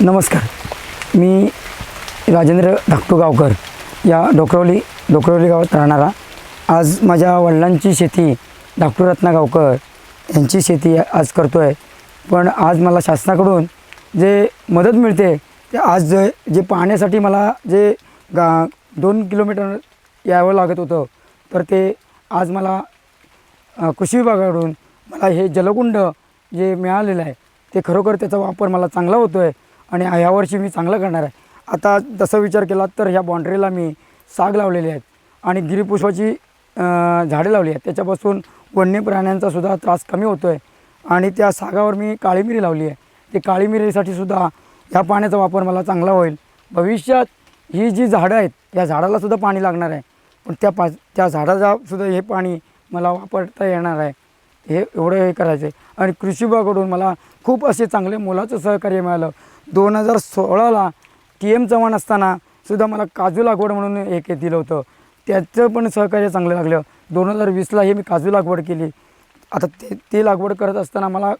नमस्कार. मी राजेंद्र धाकटू गावकर या डोकरवली डोकरवली गावात राहणारा. आज माझ्या वडिलांची शेती धाकटू रत्ना गावकर यांची शेती आज करतो आहे पण आज मला शासनाकडून जे मदत मिळते ते आज जे जे पाहण्यासाठी मला जे गा दोन किलोमीटर यावं लागत होतं तर ते आज मला कृषी विभागाकडून मला हे जलकुंड जे मिळालेलं आहे ते खरोखर त्याचा वापर मला चांगला होतो आहे आणि यावर्षी मी चांगलं करणार आहे. आता तसा विचार केला तर ह्या बाँड्रीला मी साग लावलेले आहेत आणि गिरीपुष्पाची झाडे लावली आहेत. त्याच्यापासून वन्य प्राण्यांचा सुद्धा त्रास कमी होतो आहे आणि त्या सागावर मी काळी मिरी लावली आहे. ते काळी मिरीसाठी सुद्धा ह्या पाण्याचा वापर मला चांगला होईल. भविष्यात ही जी झाडं आहेत या झाडाला सुद्धा पाणी लागणार आहे. पण त्या पा त्या झाडाचा सुद्धा हे पाणी मला वापरता येणार आहे. हे एवढं हे करायचं आहे आणि कृषी विभागाकडून मला खूप असे चांगले मोलाचं सहकार्य मिळालं. दोन हजार सोळाला टी एम चव्हाण असताना सुद्धा मला काजू लागवड म्हणून एक हे दिलं होतं. त्याचं पण सहकार्य चांगलं लागलं. दोन हजार वीसला हे मी काजू लागवड केली. आता ते ते लागवड करत असताना मला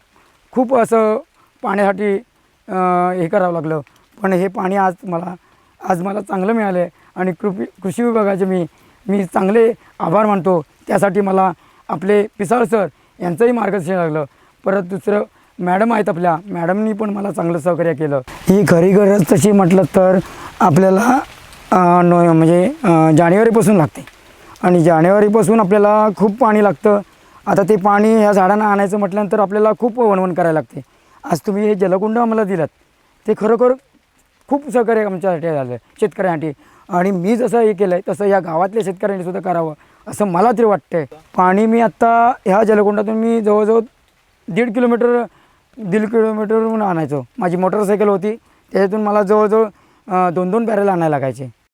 खूप असं पाण्यासाठी हे करावं लागलं. पण हे पाणी आज मला आज मला चांगलं मिळालं आहे आणि कृपी कृषी विभागाचे मी मी चांगले आभार मानतो. त्यासाठी मला आपले पिसाळ सर यांचंही मार्गदर्शन लागलं. परत दुसरं मॅडम आहेत आपल्या. मॅडमनी पण मला चांगलं सहकार्य केलं. ही खरी गरज तशी म्हटलं तर आपल्याला नो म्हणजे जानेवारीपासून लागते. आणि जानेवारीपासून आपल्याला खूप पाणी लागतं. आता ते पाणी ह्या झाडांना आणायचं म्हटल्यानंतर आपल्याला खूप वणवण करायला लागते. आज तुम्ही हे जलकुंड आम्हाला दिलात. ते खरोखर खूप सहकार्य आमच्यासाठी झालं शेतकऱ्यांसाठी. आणि मी जसं हे केलं आहे तसं या गावातल्या शेतकऱ्यांनी सुद्धा करावं असं मला तरी वाटतंय. पाणी मी आत्ता ह्या जलकुंडातून मी जवळजवळ दीड किलोमीटर दीड किलोमीटरवरून आणायचो. माझी मोटरसायकल होती. त्याच्यातून मला जवळजवळ दोन दोन बॅरेल आणायला लागायचे.